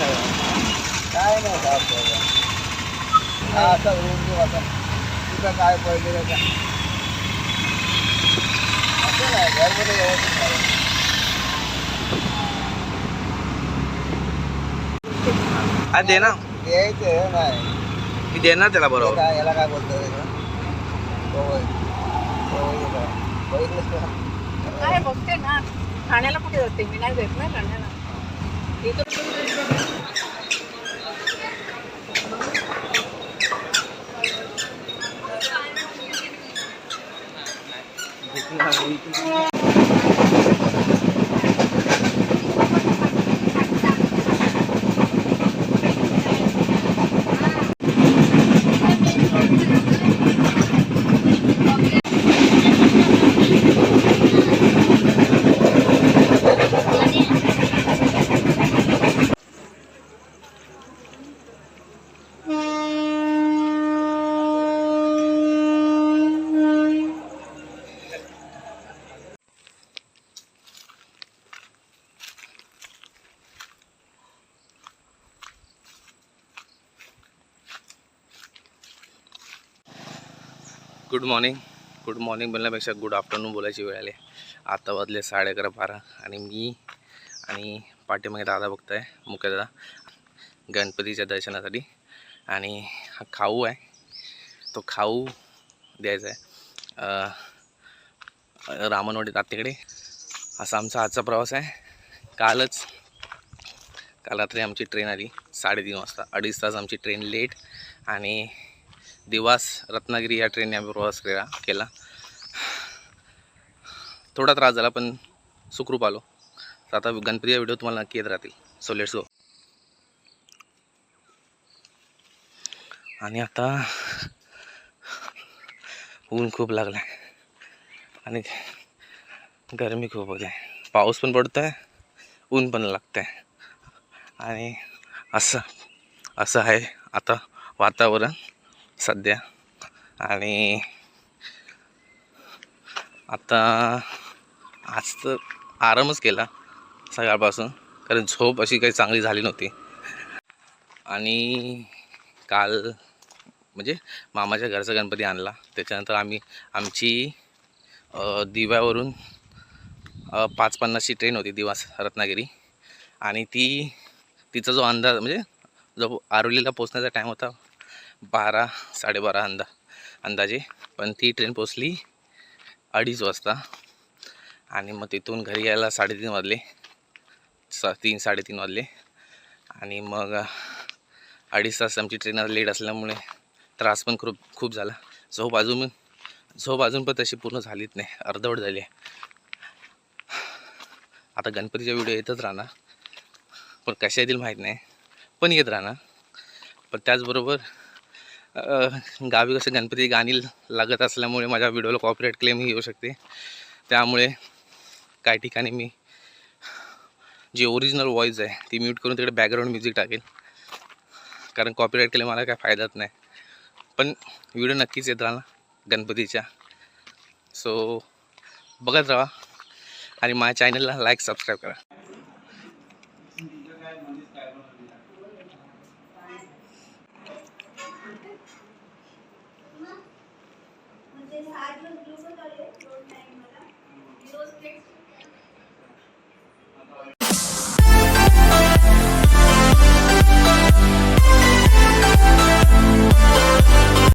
नाही काय नाही करायचं. हा असा होऊन आता. तिथं काय पडलेलं का असं नाही घरमध्ये व्यवस्थित करायचं. आ दे ना. द्यायचं नाही. मी देणार त्याला हे बरोबर. काय याला काय बोलतो का काय बघते ना. ठाण्याला कुठे जाते? मी नाही जात ना ठाण्याला. Dito Good morning good morning बोलण्यापेक्षा गुड आफ्टरनून बोलायची वेळ आली. आता वाजले साडे अकरा बारा आणि मी आणि पाठीमागे दादा बघताय मुख्य दादा. गणपतीच्या दर्शनासाठी. आणि हा खाऊ आहे. तो खाऊ द्यायचा आहे. अं, रामनवाडी तात्याकडे असा आमचा आजचा प्रवास आहे. कालच काल रात्री आमची ट्रेन आली साडेतीन वाजता. अडीच तास आमची ट्रेन लेट आणि दिवास रत्नागिरी या ट्रेनने आम्ही प्रवास केला केला. थोडा त्रास झाला पण सुखरूप आलो. तर आता गणपतीचा व्हिडिओ तुम्हाला नक्की येत राहतील. सो लेट्स गो आणि आता ऊन खूप लागलं आहे आणि गरमी खूप होते. पाऊस पण पडतो आहे ऊन पण लागतं आहे आणि असं असं आहे आता वातावरण. सध्या. आणि आता आज तर आरामच केला सकाळपासून कारण झोप अशी काही चांगली झाली नव्हती. आणि काल म्हणजे मामाच्या घरचा गणपती आणला. त्याच्यानंतर आम्ही आमची दिव्यावरून पाच पन्नासची ट्रेन होती दिवास रत्नागिरी. आणि ती तिचा जो अंदाज म्हणजे जो आरोलीला पोचण्याचा टाईम होता बारा साडेबारा अंदा अंदाजे. पण ती ट्रेन पोचली अडीच वाजता. आणि मग तिथून घरी यायला साडेतीन वाजले. सा तीन साडेतीन वाजले. आणि मग अडीच तास आमची ट्रेन लेट असल्यामुळे त्रास पण खूप खूप झाला. झोप अजून झोप अजून पण तशी पूर्ण झालीच नाही. अर्धवट झाली आता गणपतीचा व्हिडिओ येतच राहणार. पण कशा येतील माहीत नाही. पण येत राहणार. पण त्याचबरोबर गावी कसं गणपती गाणी लागत असल्यामुळे माझ्या व्हिडिओला कॉपरेट क्लेमही येऊ शकते. त्यामुळे काही ठिकाणी मी जी ओरिजिनल व्हॉईस आहे ती म्यूट करून तिकडे बॅकग्राऊंड म्युझिक टाकेल. कारण कॉपीराईट केले मला काय फायदाच नाही. पण व्हिडिओ नक्कीच येत राहा गणपतीच्या. सो बघत राहा आणि माझ्या चॅनलला लाईक सबस्क्राईब करा. ఈరోజు